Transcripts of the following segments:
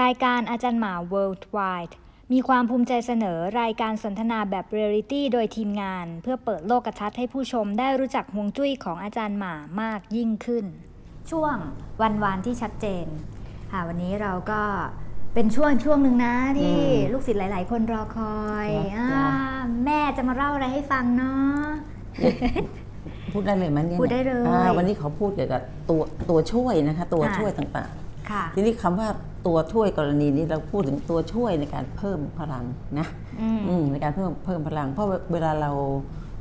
รายการอาจารย์หมา Worldwide มีความภูมิใจเสนอรายการสนทนาแบบเรียลิตี้โดยทีมงาน เพื่อเปิดโลกทัศน์ให้ผู้ชมได้รู้จักฮวงจุ้ยของอาจารย์หมามากยิ่งขึ้น ช่วงวันวานที่ชัดเจนค่ะวันนี้เราก็เป็นช่วงช่วงหนึ่งนะที่อืมลูกศิษย์หลาย ๆ คนรอคอยครับอาแม่จะมาเล่าอะไรให้ฟังเนาะพูดได้เลยไหมเนี่ยพูดได้เลยอ่าวันนี้ขอพูดเกี่ยวกับตัวตัวช่วยนะคะ ตัวค่ะช่วยต่างค่ะๆ ทีนี้คำว่าตัวช่วยกรณีนี้เราพูดถึงตัวช่วยในการเพิ่มพลังนะอืมอืมในการเพิ่มเพิ่มพลัง เพราะเวลาเรา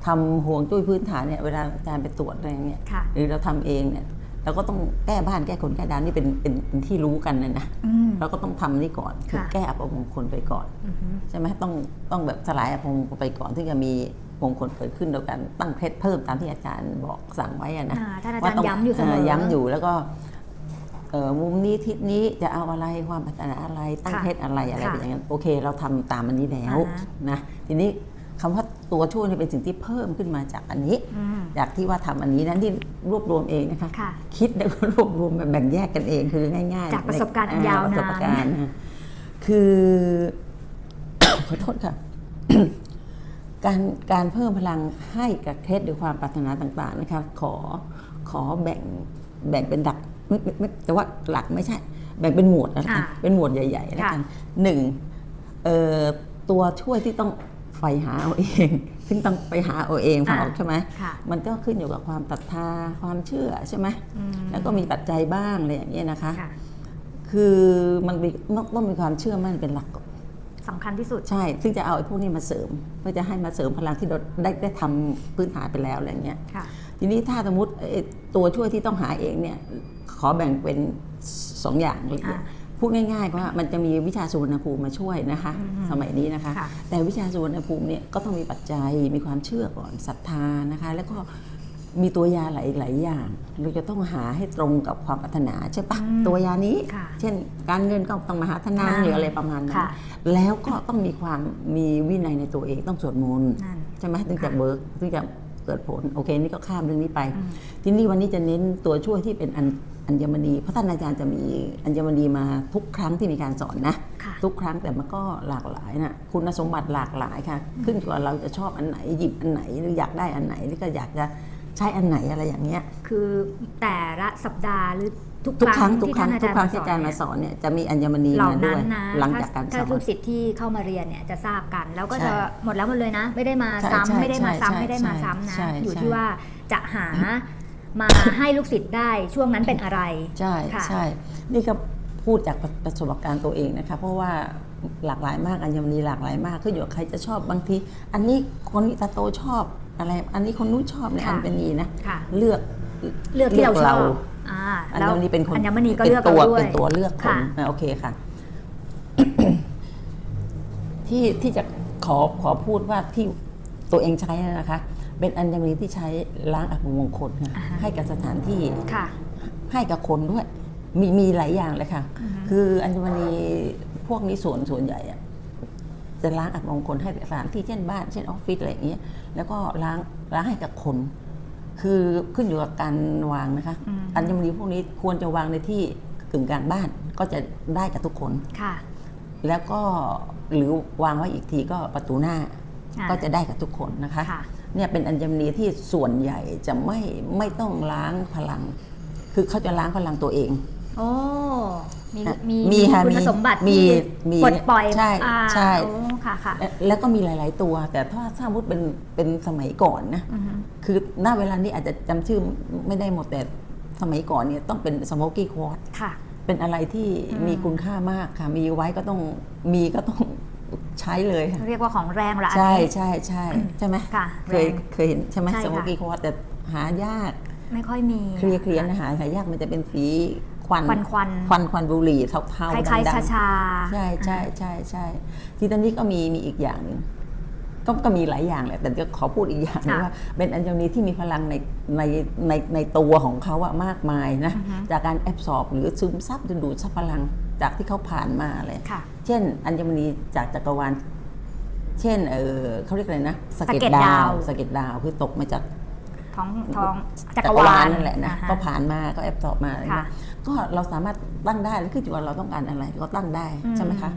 ทำห่วงจุ้ยพื้นฐานเนี่ยเวลาอาจารย์ไปตรวจอะไรอย่างเงี้ยค่ะหรือเราทำเองเนี่ยเราก็ต้องแก้บ้านแก้คนแก้ดานนี่เป็นเป็นเป็นที่รู้กันนะนะอืมเราก็ต้องทำนี่ก่อนคือค่ะแก้อัปมงคลไปก่อนอือหือใช่ไหมต้องต้องแบบสลายอภมงคลไปก่อนที่จะมีมงคลเกิดขึ้นโดยการตั้งเคล็ดเพิ่มตามที่อาจารย์บอกสั่งไว้อะนะอ่าท่านอาว่าจารต้งย์ย้ำอยู่เสมอย้ำอยู่แล้วก็เอ่อ มุมนี้ทิศนี้จะเอาอะไรความปรารถนาอะไรตั้งค่ะเคล็ดอะไรอะไรค่ะแบบนั้นโอเค เราทำตามอันนี้แล้วอ่าฮะนะทีนี้คำว่าตัวช่วยนี่เป็นสิ่งที่เพิ่มขึ้นมาจากอันนี้อืมจากที่ว่าทำอันนี้นั้นที่รวบรวมเองนะคะค่ะคิดแล้วก็รวบรวมแบบแบ่งแยกกันเองคือง่ายๆ จากประสบการณ์อันใยาวนานประสบการณ์นะคือขอโทษค่ะการการเพิ่มพลังให้กับเคสหรือความปรารถนาต่างๆนะคะขอขอแบ่งแบ่งเป็นหลักไม่ไม่ไม่ แต่ว่าหลักไม่ใช่ แบ่งเป็นหมวดแล้วกันอ่าเป็นหมวดใหญ่ๆแล้วกันค่ะหนึ่งเอ่อตัวช่วยที่ต้องไฟหาเอาเอง ซึ่งต้องไปหาเอาเองพอออกใช่ไหมค่ะมันก็ขึ้นอยู่กับความศรัทธาความเชื่อใช่ไหมอืมแล้วก็มีปัจจัยบ้างอะไรอย่างเงี้ยนะคะค่ะคือมันมีต้องต้องมีความเชื่อมั่นเป็นหลักก่อนสำคัญที่สุดใช่ ซึ่งจะเอาไอ้พวกนี้มาเสริม เพื่อจะให้มาเสริมพลังที่เราได้ได้ทำพื้นฐานไปแล้วอะไรเงี้ยค่ะ ทีนี้ถ้าสมมติไอ้ตัวช่วยที่ต้องหาเองเนี่ยขอแบ่งเป็นสองอย่างเลยอ่าพูดง่ายๆว่ามันจะมีวิชาสุวรรณภูมิมาช่วยนะคะอืมสมัยนี้นะคะค่ะแต่วิชาสุวรรณภูมิเนี่ยก็ต้องมีปัจจัยมีความเชื่อก่อนศรัทธานะคะ แล้วก็มีตัวยาหลายๆอย่าง เราจะต้องหาให้ตรงกับความปรารถนาใช่ปะอืมตัวยานี้ค่ะเช่น การเงินก็ต้องมาหาทนายอ่าหรืออะไรประมาณนั้นค่ะแล้วก็ต้องมีความมีวินัยในตัวเองต้องสวดมนต์นั่นใช่ไหมถึงจะค่ะเบิร์กถึงจะ เกิดผลโอเคนี่ก็ข้ามเรื่องนี้ไปอืมทีนี้วันนี้จะเน้นตัวช่วยที่เป็นอัญอัญมณีเพราะท่านอาจารย์จะมีอัญมณีมาทุกครั้งที่มีการสอนนะค่ะทุกครั้งแต่มันก็หลากหลายนะคุณสมบัติหลากหลายค่ะ ขึ้นอยู่กับเราจะชอบอันไหนหยิบอันไหนหรืออยากได้อันไหนหรือก็อยากจะใช้อันไหนอะไรอย่างเงี้ย คือแต่ละสัปดาห์หรือ ทุกทุกครั้งทุกที่ครั้งท่านทุกครั้งอาที่อาจาจารรย์ย์มามาสสอนอนเนี่ยจะมีอัญมณีเหล่ามาด้นั้วนยนะหลังจากการสถ้าอนลูกศิษย์ที่เข้ามาเรียนเนี่ยจะทราบกัน แล้วก็ใช่จะหมดแล้วหมดเลยนะ ไม่ได้มาใช่ซ้ำใช่ไม่ได้มาใช่ซ้ำไม่ได้มาใช่ซ้ำนะใช่อยู่ใช่ที่ว่าจะหามาให้ลูกศิษย์ได้ช่วงนั้นเป็นอะไร ใช่ค่ะใช่นี่ก็พูดจากประสบการณ์ตัวเองนะคะเพราะว่าหลากหลายมากอัญมณีหลากหลายมากขึ้นอยู่กับใครจะชอบบางที อันนี้คนนี้ตาโตชอบอะไร อันนี้คนนู้นชอบในค่ะอัญมณีนะค่ะเลือกเลือกที่เราช อบอ่าอัญแล้วมณีเป็นคนอัญมณีก็ป็เลือกตัวเราด้วยเป็นตัวเลือกคนค่ะอะโอเคค่ะ ที่ที่จะขอขอพูดว่าที่ตัวเองใช้นะคะ เป็นอัญมณีที่ใช้ล้างอัปมงคลค่ะอ่าฮะให้กับสถานที่ค่ะให้กับคนด้วย มีมีหลายอย่างเลยค่ะอือฮึคืออัญมณีพวกนี้ส่วนส่วนใหญ่อะจะล้างอับมงคลให้กับสถานที่เช่นบ้านเช่นออฟฟิศอะไรอย่างเงี้ยแล้วก็ล้างล้างให้กับคน คือขึ้นอยู่กับการวางนะคะอืมอัญมณีพวกนี้ควรจะวางในที่กึ่งกลางบ้านก็จะได้กับทุกคนค่ะ แล้วก็หรือวางไว้อีกทีก็ประตูหน้าอ่าก็จะได้กับทุกคนนะคะค่ะเนี่ยเป็นอัญมณีที่ส่วนใหญ่จะไม่ไม่ต้องล้างพลัง คือเขาจะล้างพลังตัวเอง โอ้ มีอะมีมีค่ะคุณมีสมบัติมีที่มีปลดปล่อยใช่อ่าใช่โอ้ค่ะค่ะและแล้วก็มีหลาย ๆ ตัว แต่ถ้าสมมติเป็นเป็นสมัยก่อนนะอือฮึคือณเวลานี้อาจจะจำชื่อไม่ได้หมดแต่สมัยก่อนเนี่ยต้องเป็นสโมกี้ควอตค่ะเป็นอะไรที่อืมมีคุณค่ามากค่ะ มีไว้ก็ต้องมีก็ต้องใช้เลยค่ะเรียกว่าของแรงละอันใช่นี้ใช่ใช่ใช่ไหมค่ะเคยแรงเคยเห็นใช่ไหมใช่สโมค่ะกี้ควอตแต่หายากไม่ค่อยมีเคลียร์เคลียร์นะหาหายากมันจะเป็นสีค วันควันควันควันควันบุหรี่เทาคๆล้ายดำๆชาๆชาใช่ใช่ใช่ใช่ที่ตอนนี้ก็มีมีอีกอย่างหนึ่งก็ก็มีหลายอย่างแหละแต่จะขอพูดอีกอย่างหนึงว่าเป็นอัญมณีที่มีพลังในในในในตัวของเขาอะมากมายนะอือฮึจากการแอบสอบหรือซึมซับดึงดูดซับพลังจากที่เขาผ่านมาเลยค่ะเช่น อัญมณีจากจักรวาลเช่นเออเขาเรียกอะไรนะสะเก็ดสะเก็ดดาดาววสะเก็ดดาวคือตกมาจากท้องท้องจัจักกรรวาวาลลนั่นแหละนะอ่าฮก็ผ่านมาก็แอบสอบมาอะไรค่ะนะ ก็เราสามารถตั้งได้แล้วคือจุดว่าเราต้องการอะไรก็ตั้งได้ใช่ไหมคะ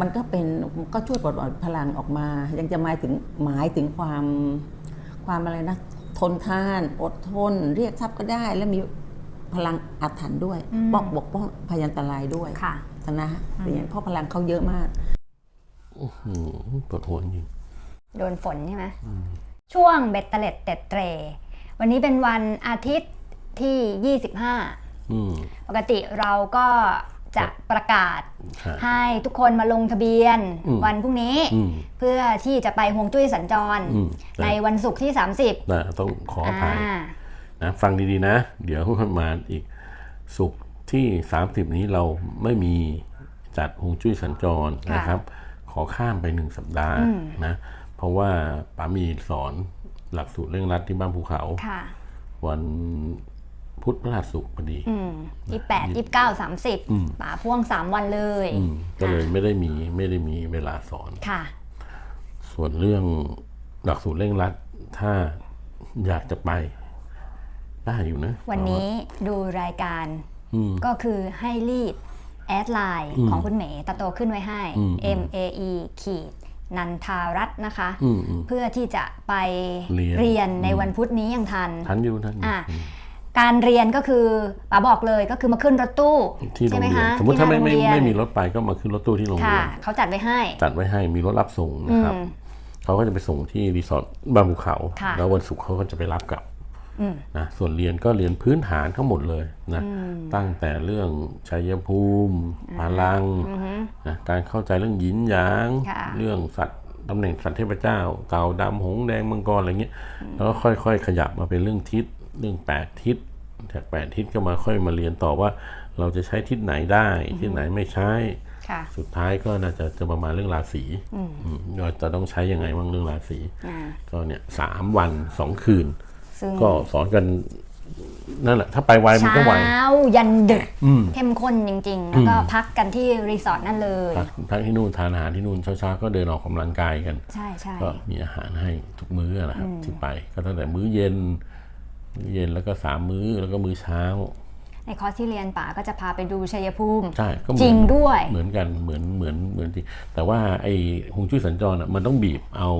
มันก็เป็นก็ช่วยปลดปล่อยพลังออกมา ยังจะหมายถึงหมายถึงความความอะไรนะทนทาน อดทน เรียกทรัพย์ก็ได้ แล้วมีพลังอาถรรพ์ด้วยอืมป้องปกป้องพยันตรายด้วยค่ะนะเพราะพลังเขาเยอะมากอืมปวดหัวจริงโดนฝนใช่ไหมช่วงเบ็ดเตล็ดเต็ดเตร วันนี้เป็นวันอาทิตย์ที่ 25อืม ปกติเราก็จะประกาศครับให้ทุกคนมาลงทะเบียนอืมวันพรุ่งนี้อืมเพื่อที่จะไปฮวงจุ้ยสัญจรอืมในวันศุกร์ที่ 30นะต้องขออภัยอ่านะฟังดีๆนะ เดี๋ยวมาอีกสุกร์ที่ 30 นี้เราไม่มีจัดฮวงจุ้ยสัญจรค่ะนะครับ ขอข้ามไปหนึ่งสัปดาห์อืมนะเพราะว่าป๋ามีสอนหลักสูตรเรื่องรัดที่บ้านภูเขาค่ะวัน พุธพฤหัสศุกร์พอดีอืมยี่แปดยี่เก้าสามสิบอืมป่าพ่วงสามวันเลยอืมก็เลยไม่ได้มีไม่ได้มีเวลาสอนค่ะ ส่วนเรื่องหลักสูตรเร่งรัด ถ้าอยากจะไป ได้อยู่นะ วันนี้ดูรายการอืมก็คือให้รีดแอดไลน์อืมของคุณเหมย์ตาโตขึ้นไว้ให้อืม M A E ขีดนันทารัตน์นะคะอืมอืมเพื่อที่จะไปเรียนเรียนในวันพุธนี้ยังทัน ทันอยู่ทันอยู่อะอืม การเรียนก็คือป๋าบอกเลยก็คือมาขึ้นรถตู้ที่โรใช่งไหมเรียนคะสมมติถ้าไม่ที่ไม่หน้โรงเรียนไม่มีรถไปก็มาขึ้นรถตู้ที่โรงเรีค่ะยนเขาจัดไว้ให้ จัดไว้ให้มีรถรับส่งนะครับอืมเขาก็จะไปส่งที่รีสอร์ทบางภูเขา ค่ะ แล้ววันศุกร์เขาก็จะไปรับกลับอืม นะส่วนเรียนก็เรียนพื้นฐานทั้งหมดเลยนะตั้งแต่เรื่องชัยภูมิพลังอือฮึนะการเข้าใจเรื่องหยินหยาง ค่ะ เรื่องสัตว์ตำแหน่งสัตว์เทพเจ้าเต่าดำหงส์แดงมังกรอะไรเงี้ยแล้วก็ค่อยๆ ขยับมาเป็นเรื่องทิศ เรื่องแปดทิศจากแปดทิศก็มาค่อยมาเรียนต่อว่า เราจะใช้ทิศไหนได้ทิศไหนไม่ใช้ค่ะสุดท้ายก็น่าจะจะประมาณเรื่องราศีอืมอืมเราจะต้องใช้ยังไงบ้างเรื่องราศีอ่าก็เนี่ยสามวันสองคืนซึ่งก็สอนกันนั่นแหละถ้าไปไวมันก็ไวเช้ายันดึกอืมเข้มข้นจริง ๆ แล้วก็พักกันที่รีสอร์ทนั่นเลยพักพักที่นู่นทานอาหารที่นู่นเช้าๆก็เดินออกกำลังกายกัน ใช่ใช่ก็มีอาหารให้ทุกมื้อนะครับที่ไป ก็ตั้งแต่มื้อเย็น มื้อเย็นแล้วก็สามมื้อแล้วก็มื้อเช้า ในคอร์สที่เรียนป๋าก็จะพาไปดูชัยภูมิ ใช่ก็เหมือนจริงด้วย เหมือนกันเหมือนเหมือนเหมือนที่แต่ว่าไอ้ฮวงจุ้ยสัญจรอะมันต้องบีบเอา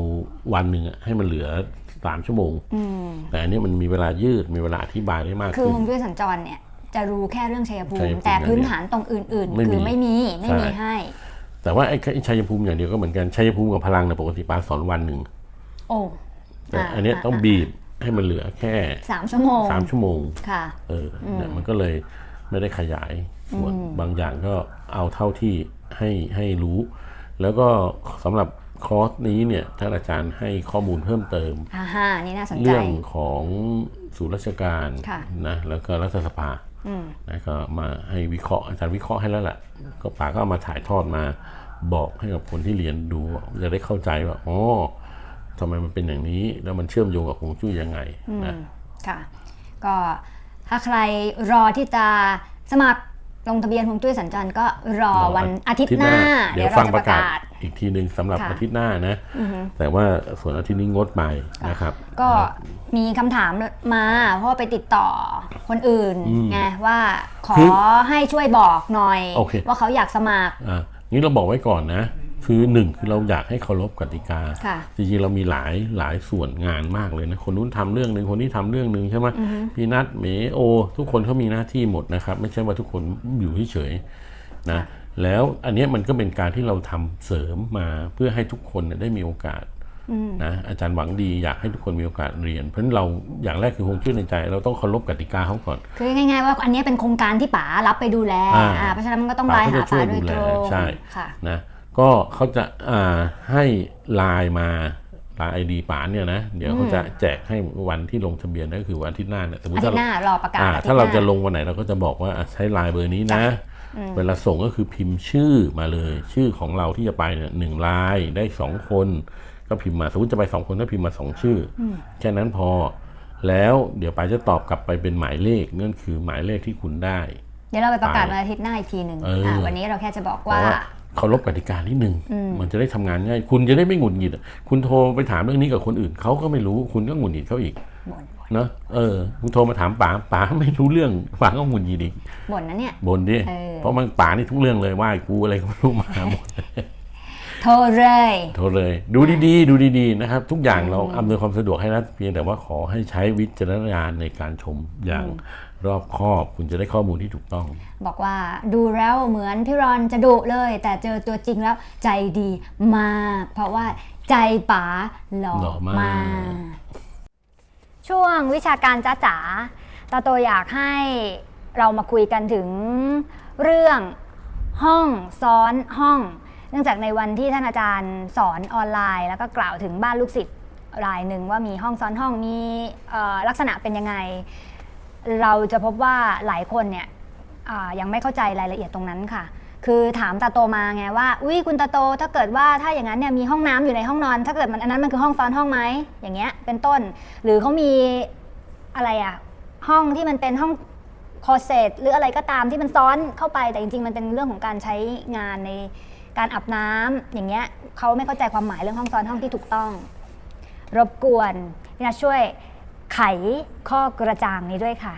วันหนึ่งอะให้มันเหลือสามชั่วโมง อืมแต่อันนี้มันมีเวลายืดมีเวลาอธิบายได้มากคือขึ้ฮนวงจุ้ยสัญจรเนี่ยจะรู้แค่เรื่องชัยภูชัยมิ ภูมิแต่พื้นอย่างเดียวฐานตรงอื่น ไม่ๆ มีคือไม่มีไม่มีใช่ ให้ แต่ว่าไอ้ไอ้ชัยภูมิอย่างเดียวก็เหมือนกันชัยภูมิกับพลังเนี่ยปกติปาสอนวันหนึ่ง โอ้แต่อันเนี้ยต้องบีบ ให้มันเหลือแค่สามชั่วโมงสามชั่วโมงค่ะเอออเนี่ยมันก็เลยไม่ได้ขยายส่วนบางอย่างก็เอาเท่าที่ให้ให้รู้ แล้วก็สำหรับคอร์สนี้เนี่ยท่านอาจารย์ให้ข้อมูลเพิ่มเติมอ่าฮะนี่น่าสนใจเรื่องของศูนย์ราชการค่ะนะแล้วก็รัฐสภาอืมนะก็มาให้วิเคราะห์อาจารย์วิเคราะห์ให้แล้วแหละก็ป๋าก็เอามาถ่ายทอดมาบอกให้กับคนที่เรียนดูจะได้เข้าใจว่าอ๋อ ทำไมมันเป็นอย่างนี้ แล้วมันเชื่อมโยงกับฮวงจุ้ยยังไงนะค่ะ ก็ถ้าใครรอที่จะสมัครลงทะเบียนฮวงจุ้ยสัญจรก็รอวันอาทิตย์หน้า เดี๋ยวเราฟังจะปประระกาศกาศ อีกทีหนึ่งสำหรับค่ะอาทิตย์หน้านะ แต่ว่าส่วนอาทิตย์นี้งดไปนะครับ ก็มีคำถามมาเพราะว่าไปติดต่อคนอื่นอืมไงว่าขอคือให้ช่วยบอกหน่อยโอเคว่าเขาอยากสมัครอะนี้เราบอกไว้ก่อนนะ คือหนึ่งคือเราอยากให้เคารพกติกาค่ะจริงๆเรามีหลายหลายส่วนงานมากเลยนะ คนนู้นทำเรื่องหนึ่งคนนี้ทำเรื่องหนึ่งใช่ไหมพี่นัทเมโอ ทุกคนเขามีหน้าที่หมดนะครับ ไม่ใช่ว่าทุกคนอยู่เฉยๆนะแล้วอันเนี้ยมันก็เป็นการที่เราทำเสริมมาเพื่อให้ทุกคนเนี่ยได้มีโอกาสนะอาจารย์หวังดีอยากให้ทุกคนมีโอกาสเรียน เพราะฉะนั้นเราอย่างแรกคือคงชื่อในใจ เราต้องเคารพกติกาเขาก่อน คือง่ายๆว่าอันนี้เป็นโครงการที่ป๋ารับไปดูแลอ่าอ่าเพราะฉะนั้นมันก็ต้องป๋าไลน์ก็หาจะช่ป๋าวยโดยดูแลตรงใช่ค่ะนะ ก็เขาจะอ่าให้ไลน์มาไลน์ไอดีป๋าเนี่ยนะเดี๋ยวเขาจะแจกให้วันที่ลงทะเบียนนั่นก็คือวันอาทิตย์หน้าเนี่ยสมมอาติทิตถ้าย์หน้ารอประกาศอ่าอาทิตย์ถ้าเราหน้จะลงวันไหนเราก็จะบอกว่าอะใช้ไลน์เบอร์นี้นะ เวลาส่งก็คือพิมพ์ชื่อมาเลย ชื่อของเราที่จะไปเนี่ยหนึ่งไลน์ได้สองคน ก็พิมพ์มาสมมติจะไปสองคนก็พิมพ์มาสองชื่ออแค่นั้นพอ แล้วเดี๋ยวไปจะตอบกลับไปเป็นหมายเลขนั่นคือหมายเลขที่คุณได้เดี๋ยวเราไปประกาศไปวันอาทิตย์หน้าอีกทีหนึ่งเอออ่าวันนี้เราแค่จะบอกเพว่าราะว่า เคารพกติกานิดนึงมันจะได้ทำงานง่ายคุณจะได้ไม่หงุดหงิดอะคุณโทรไปถามเรื่องนี้กับคนอื่นเขาก็ไม่รู้คุณก็หงุดหงิดเขาอีกบ่นเนอะเออคุณโทรมาถามป๋าป๋าไม่รู้เรื่องป๋าก็หงุดหงิดอีกบ่นนะเนี่ยบ่นดิเออเพราะมันป๋านี่ทุกเรื่องเลยว่ากูอะไรก็ไม่รู้มาหมด โทรเลย โทรเลยดูดีๆ ดูดีๆนะครับ ทุกอย่างเราอำนวยความสะดวกให้นะเพียงแต่ว่าขอให้ใช้วิจารณญาณในการชมอย่างรอบคอบคุณจะได้ข้อมูลที่ถูกต้อง บอกว่าดูแล้วเหมือนพี่รอนจะดุเลย แต่เจอตัวจริงแล้วใจดีมาก เพราะว่าใจป๋าหล่อหล่อมาก มาก ช่วงวิชาการจ้าจ๋าตาโตอยากให้เรามาคุยกันถึงเรื่องห้องซ้อนห้องเนื่องจากในวันที่ท่านอาจารย์สอนออนไลน์ แล้วก็กล่าวถึงบ้านลูกศิษย์รายหนึ่งว่ามีห้องซ้อนห้องมีเอ่อลักษณะเป็นยังไง เราจะพบว่าหลายคนเนี่ยยังไม่เข้าใจรายละเอียดตรงนั้นค่ะ คือถามตาโตมาไงว่าอุ้ยคุณตาโตถ้าเกิดว่าถ้าอย่างนั้นเนี่ยมีห้องน้ำอยู่ในห้องนอน ถ้าเกิดมันอันนั้นมันคือห้องซ้อนห้องไหมอย่างเงี้ยเป็นต้น หรือเขามีอะไรอะห้องที่มันเป็นห้องคอเซตหรืออะไรก็ตามที่มันซ้อนเข้าไปแต่จริงๆ มันเป็นเรื่องของการใช้งานใน การอาบน้ำอย่างเงี้ยเขาไม่เข้าใจความหมายเรื่องห้องซ้อนห้องที่ถูกต้อง รบกวนพี่นัทช่วยไขข้อกระจ่างนี้ด้วยค่ะ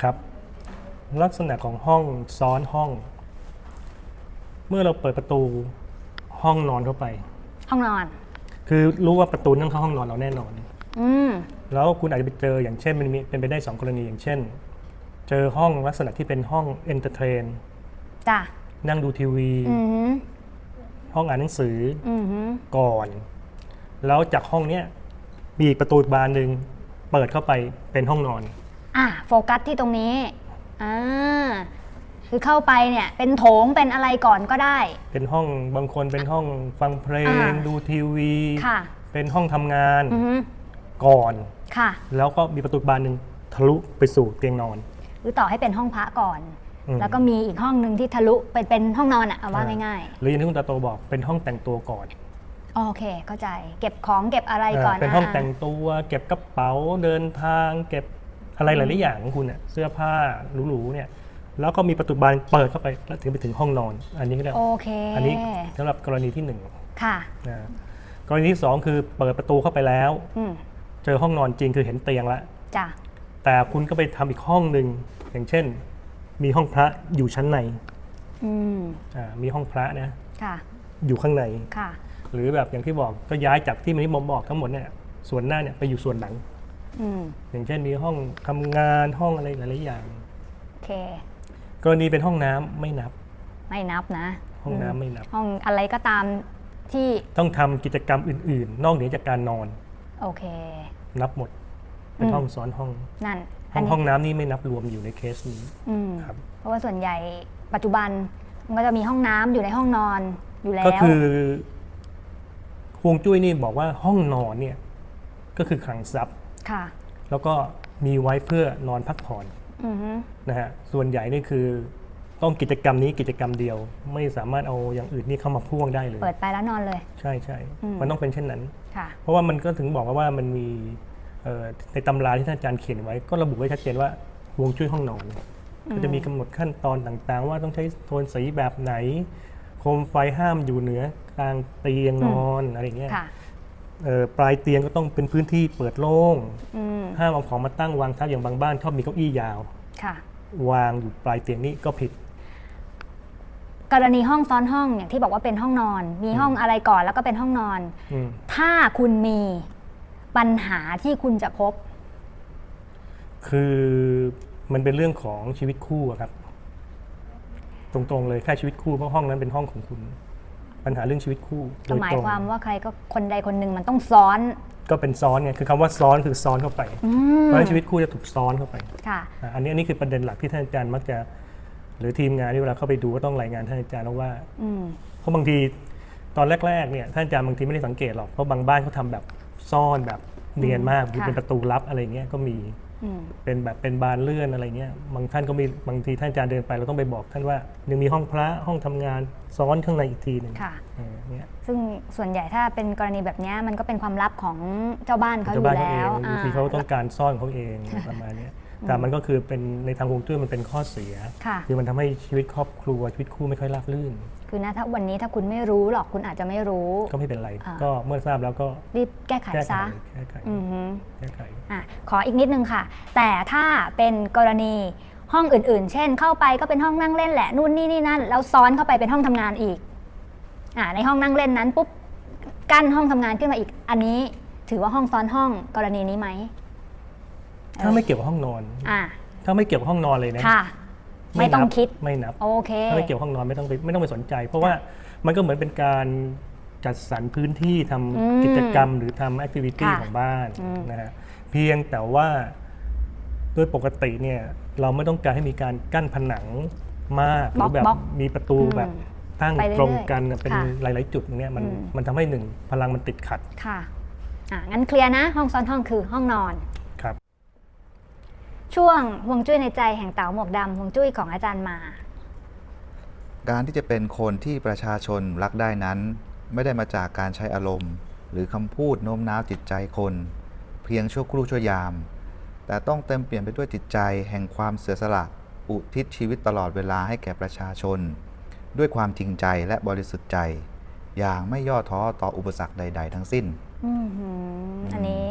ครับ ลักษณะของห้องซ้อนห้อง เมื่อเราเปิดประตูห้องนอนเข้าไป ห้องนอน คือรู้ว่าประตูนั่นเข้าห้องนอนเราแน่นอน อืมแล้วคุณอาจจะไปเจออย่างเช่นมันมีเป็นไปได้สองกรณีอย่างเช่น เจอห้องลักษณะที่เป็นห้องเอนเตอร์เทนจ้ะ นั่งดูทีวี อือหือห้องอ่านหนังสืออือหือก่อน แล้วจากห้องเนี้ยมีอีกประตูอีกบานหนึ่งเปิดเข้าไปเป็นห้องนอน อะโฟกัสที่ตรงนี้อ่าคือเข้าไปเนี่ย เป็นโถงเป็นอะไรก่อนก็ได้ เป็นห้องบางคนเป็นห้องฟังเพลง อ่า ดูทีวี ค่ะ เป็นห้องทำงานอือหือก่อน ค่ะ แล้วก็มีประตูบานหนึ่งทะลุไปสู่เตียงนอน หรือต่อให้เป็นห้องพระก่อนอืม แล้วก็มีอีกห้องหนึ่งที่ทะลุไปเป็นห้องนอนอะเอาว่าง่ายหรืออย่างที่คุณตาโตบอกเป็นห้องแต่งตัวก่อนๆโอเค เข้าใจ เก็บของเก็บอะไรก่อนเออเป็นห้องะแต่งตัว เก็บกระเป๋าเดินทาง เก็บอะไรหลายๆอย่างของคุณเน่ยเสื้อผ้าหรูๆเนี่ยแล้วก็มีประตูบานเปิดเข้าไปแล้วถึงไปถึงห้องนอน อันนี้ก็ได้โอเค อันนี้สำหรับกรณีที่หนึ่งค่ะนะกรณีที่สองคือเปิดประตูเข้าไปแล้วอืมเจอห้องนอนจริงคือเห็นเตียงแล้วจ้ะแต่คุณก็ไปทำอีกห้องหนึ่งอย่างเช่น มีห้องพระอยู่ชั้นในอืมอ่ามีห้องพระนะค่ะอยู่ข้างใน ค่ะ หรือแบบอย่างที่บอกก็ย้ายจากที่มันที่ผมบอกทั้งหมดเนี่ยส่วนหน้าเนี่ยไปอยู่ส่วนหลัง อืมอย่างเช่นมีห้องทำงานห้องอะไรหลายๆอย่าง โอเค กรณีเป็นห้องน้ำไม่นับ ไม่นับนะห้องน้ำไม่นับ ห้องอะไรก็ตามที่ต้องทำกิจกรรมอื่น ๆ นอกเหนือจากการนอน โอเค นับหมด เป็นอืมห้องซ้อนห้อง นั่น ห้องนี้ห้องน้ำนี่ไม่นับรวมอยู่ในเคสนี้อืมครับ เพราะว่าส่วนใหญ่ปัจจุบันมันก็จะมีห้องน้ำอยู่ในห้องนอนอยู่แล้ว ก็คือฮวงจุ้ยนี่บอกว่าห้องนอนเนี่ยก็คือคลังทรัพย์ ค่ะ แล้วก็มีไว้เพื่อนอนพักผ่อนอือฮึนะฮะส่วนใหญ่นี่คือต้องกิจกรรมนี้กิจกรรมเดียว ไม่สามารถเอาอย่างอื่นนี่เข้ามาพ่วงได้เลย เปิดไปแล้วนอนเลย ใช่ใช่อืม มันต้องเป็นเช่นนั้น ค่ะ เพราะว่ามันก็ถึงบอกว่ามันมีเอ่อ ในตำราที่ท่านอาจารย์เขียนไว้ ก็ระบุไว้ชัดเจนว่าฮวงจุ้ยห้องนอนก็จะมีกำหนดขั้นตอนต่างๆ ว่าต้องใช้โทนสีแบบไหน โคมไฟห้ามอยู่เหนือกลางเตียงนอนอะไรเงี้ยค่ะเอ่อปลายเตียงก็ต้องเป็นพื้นที่เปิดโล่งอืมห้ามเอาของมาตั้งวางทับอย่างบางบ้านชอบมีเก้าอี้ยาวค่ะวางอยู่ปลายเตียงนี่ก็ผิด กรณีห้องซ้อนห้องอย่างที่บอกว่าเป็นห้องนอน มีห้องอะไรก่อนแล้วก็เป็นห้องนอนอืมถ้าคุณมี ปัญหาที่คุณจะพบ คือมันเป็นเรื่องของชีวิตคู่อะครับ ตรงๆเลยแค่ชีวิตคู่เพราะห้องนั้นเป็นห้องของคุณ ปัญหาเรื่องชีวิตคู่โดก็ยหมายตรงความว่าใครก็คนใดคนหนึ่งมันต้องซ้อน ก็เป็นซ้อนไงคือคำว่าซ้อนคือซ้อนเข้าไปอืเพมราะฉะนั้นชีวิตคู่จะถูกซ้อนเข้าไปค่ะ อะอันนี้อันนี้คือประเด็นหลักที่ท่านอาจารย์มักจะ หรือทีมงานที่เวลาเข้าไปดูก็ต้องรายงานท่านอาจารย์แล้วว่า อืม เพราะบางทีตอนแรกๆเนี่ยท่านอาจารย์บางทีไม่ได้สังเกตหรอกเพราะบางบ้านเขาทำแบบ ซ่อนแบบเนียนมากค่ะ เป็นประตูลับอะไรเงี้ยก็มีอืมเป็นแบบเป็นบานเลื่อนอะไรเงี้ยบางท่านก็มีบางทีท่านอาจารย์เดินไปเราต้องไปบอกท่านว่ายังมีห้องพระห้องทำงานซ้อนข้างในอีกทีหนึ่งค่ะ เออเนี่ย ซึ่งส่วนใหญ่ถ้าเป็นกรณีแบบเนี้ยมันก็เป็นความลับของเจ้าบ้านเขาอเจ้ายู่บ้านเขาแล้เอวงบางทีเขาต้องการซ่อนเขาเองประมาณเนี้ย แต่มันก็คือเป็นในทางฮวงจุ้ยมันเป็นข้อเสียค่ะ คือมันทำให้ชีวิตครอบครัวชีวิตคู่ไม่ค่อยราบรื่น คือนะถ้าวันนี้ถ้าคุณไม่รู้หรอกคุณอาจจะไม่รู้ ก็ไม่เป็นไร อ่า ก็เมื่อทราบแล้วก็รีบแก้ไขแก้ไขซะแก้ไขอือฮึแก้ไข อะขออีกนิดนึงค่ะ แต่ถ้าเป็นกรณีห้องอื่นๆ เช่น เข้าไปก็เป็นห้องนั่งเล่นแหละนู่นนี่นี่นั่นแล้วซ้อนเข้าไปเป็นห้องทำงานอีกอ่าในห้องนั่งเล่นนั้นปุ๊บกั้นห้องทำงานขึ้นมาอีก อันนี้ถือว่าห้องซ้อนห้องกรณีนี้ไหม ถ้าไม่เกี่ยวกับห้องนอน อ่าถ้าไม่เกี่ยวกับห้องนอนเลยนะค่ะ ไม่ต้องนับคิด ไม่นับ โอเค ถ้าไม่เกี่ยวกับห้องนอนไม่ต้องไปไม่ต้องไปสนใจ เพราะว่ามันก็เหมือนเป็นการจัดสรรพื้นที่ทำอืมกิจกรรม หรือทำแอคทิวิตี้ค่ะของบ้านอืม นะฮะเพียงแต่ว่าโดยปกติเนี่ยเราไม่ต้องการให้มีการกั้นผนังมากหบล็รืออกแบบบล็อกมีประตูอืมแบบตั้งไปเรื่อยๆตรงกันเป็นค่ะหลาย ๆ จุดตรงเนี้ยมันอืม มันทำให้หนึ่งพลังมันติดขัด ค่ะ อะงั้นเคลียร์นะ ห้องซ้อนห้องคือห้องนอนครับ ช่วงห่วงจุ้ยในใจแห่งเต๋าหมวกดำห่วงจุ้ยของอาจารย์มา การที่จะเป็นคนที่ประชาชนรักได้นั้น ไม่ได้มาจากการใช้อารมณ์ หรือคำพูดโน้มน้าวจิตใจคน เพียงชั่วครู่ชั่วยาม แต่ต้องเต็มเปลี่ยนไปด้วยจิตใจแห่งความเสียสละอุทิศชีวิตตลอดเวลาให้แก่ประชาชน ด้วยความจริงใจและบริสุทธิ์ใจ อย่างไม่ย่อท้อต่ออุปสรรคใด ๆ ทั้งสิ้น อือหืออันนี้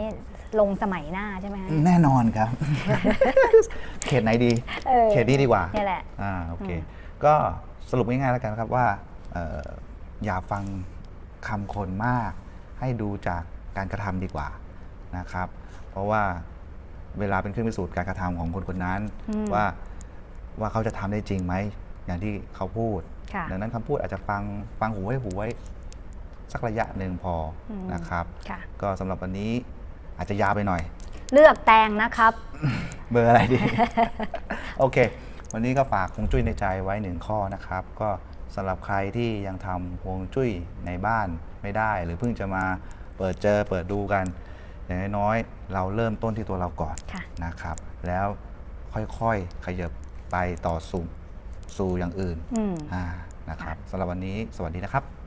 ลงสมัยหน้าใช่ไหมคะแน่นอนครับ เขตไหนดีเออเขตนี้ดีกว่านี่แหละ อ่าโอเค ก็สรุปง่ายๆแล้วกันครับว่าเอ่ออย่าฟังคำคนมาก ให้ดูจากการกระทำดีกว่านะครับ เพราะว่าเวลาเป็นเครื่องพิสูจน์การกระทำของคนคนนั้น อืมว่าว่าเขาจะทำได้จริงไหมอย่างที่เขาพูด ค่ะ ดังนั้นคำพูดอาจจะฟังฟังหูไว้หูไว้สักระยะหนึ่งพออม นะครับ ค่ะ ก็สำหรับวันนี้ อาจจะยาวไปหน่อย เลือกแตงนะครับ เบอร์อะไรดี โอเค วันนี้ก็ฝากฮวงจุ้ยในใจไว้หนึ่งข้อนะครับ ก็สำหรับใครที่ยังทำฮวงจุ้ยในบ้านไม่ได้ หรือเพิ่งจะมาเปิดเจอเปิดดูกัน อย่างน้อยๆเราเริ่มต้นที่ตัวเราก่อนค่ะ นะครับ แล้วค่อยๆขยับไปต่อสู่สู่อย่างอื่นอืม อ่านะครับสำหรับวันนี้สวัสดีนะครับ